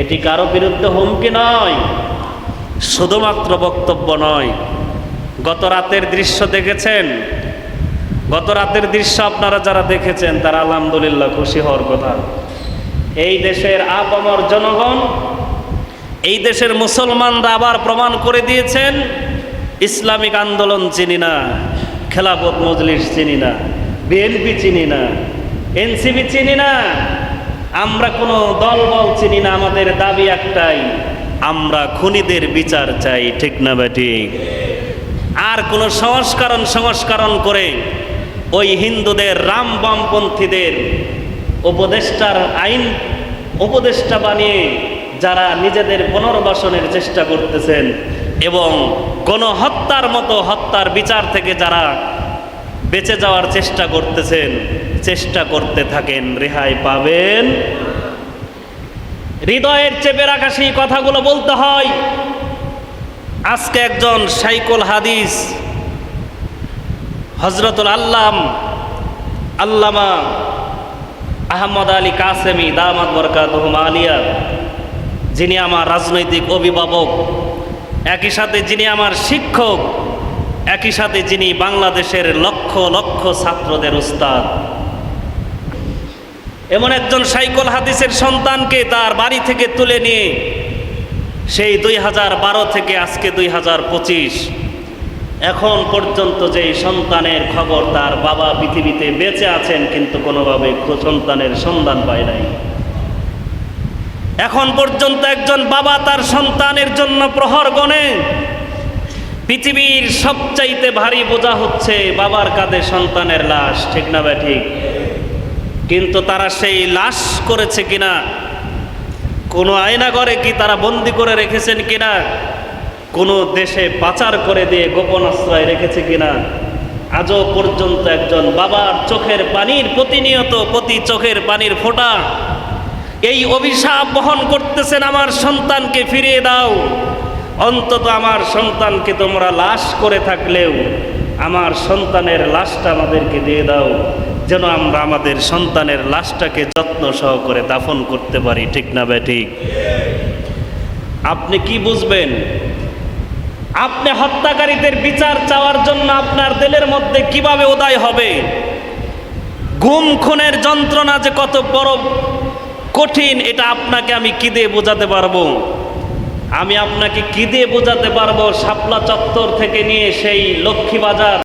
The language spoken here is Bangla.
এটি কারও বিরুদ্ধে হুমকি নয়, শুধুমাত্র বক্তব্য নয়। গত রাতের দৃশ্য দেখেছেন? গত রাতের দৃশ্য আপনারা যারা দেখেছেন, তারা আলহামদুলিল্লাহ খুশি হওয়ার কথা। এই দেশের আপামর জনগণ, এই দেশের মুসলমানরা আবার প্রমাণ করে দিয়েছেন, ইসলামিক আন্দোলন চিনি না, খেলাফত মজলিস চিনি না, বিএনপি চিনি না, এনসিপি চিনি না আমরা কোনো দল বল চিনি না, আমাদের দাবি একটাই, আমরা খুনিদের বিচার চাই, ঠিক না ঠিক আর কোনো সংস্করণ সংস্করণ করে ওই হিন্দুদের, রাম বামপন্থীদের উপদেষ্টার আইন, উপদেষ্টা বানিয়ে যারা নিজেদের পুনর্বাসনের চেষ্টা করতেছেন এবং গণহত্যার মতো হত্যার বিচার থেকে যারা বেঁচে যাওয়ার চেষ্টা করতেছেন, চেষ্টা করতে থাকেন, রেহাই পাবেন। হৃদয়ের চেপে রাখা সেই কথাগুলো বলতে হয়। আজকে একজন সাইকুল হাদিস হজরতুল আল্লাম, আল্লামা আহমদ আলী কাসেমি, দামাত বরকাতহম আলিয়া যিনি আমার রাজনৈতিক অভিভাবক, একই সাথে যিনি আমার শিক্ষক একই সাথে যিনি বাংলাদেশের লক্ষ লক্ষ ছাত্রদের উস্তাদ। এমন একজন সাইকল হাদিসের সন্তানকে তার বাড়ি থেকে তুলে নিয়ে সেই দুই হাজার বারো থেকে আজকে দুই হাজার পঁচিশ এখন পর্যন্ত যেই সন্তানের খবর তার বাবা পৃথিবীতে বেঁচে আছেন কিন্তু কোনোভাবে সন্তানের সন্ধান পায় নাই। এখন পর্যন্ত একজন বাবা তার সন্তানের জন্য প্রহর গণে পৃথিবীর সবচাইতে ভারী বোঝা হচ্ছে বাবার কাঁধে সন্তানের লাশ, ঠিক না ব্যা ঠিক? কিন্তু তারা সেই লাশ করেছে কিনা? কোনো আয়না করে কি তারা বন্দি করে রেখেছেন কিনা? কোনো দেশে পাচার করে দিয়ে গোপন আশ্রয় রেখেছে কিনা? আজও পর্যন্ত একজন বাবার চোখের পানির প্রতিনিয়ত প্রতি চোখের পানির ফোঁটা। এই অভিশাপ বহন করতেছেন আমার সন্তানকে ফিরিয়ে দাও। অন্তত আমার সন্তানকে তোমরা লাশ করে থাকলেও আমার সন্তানের লাশটা আমাদেরকে দিয়ে দাও, যেন আমরা আমাদের সন্তানের লাশটাকে যত্ন সহকারে দাফন করতে পারি, ঠিক না বে ঠিক? আপনি কি বুঝবেন? আপনি হত্যাকারীদের বিচার চাওয়ার জন্য আপনার দিলের মধ্যে কীভাবে উদয় হবে? গুম খুনের যন্ত্রণা যে কত বড় কঠিন, এটা আপনাকে আমি কি দিয়ে বোঝাতে পারব? আমি আপনাকে কি দিয়ে বোঝাতে পারব? শাপলা চত্বর থেকে নিয়ে সেই লক্ষ্মীবাজার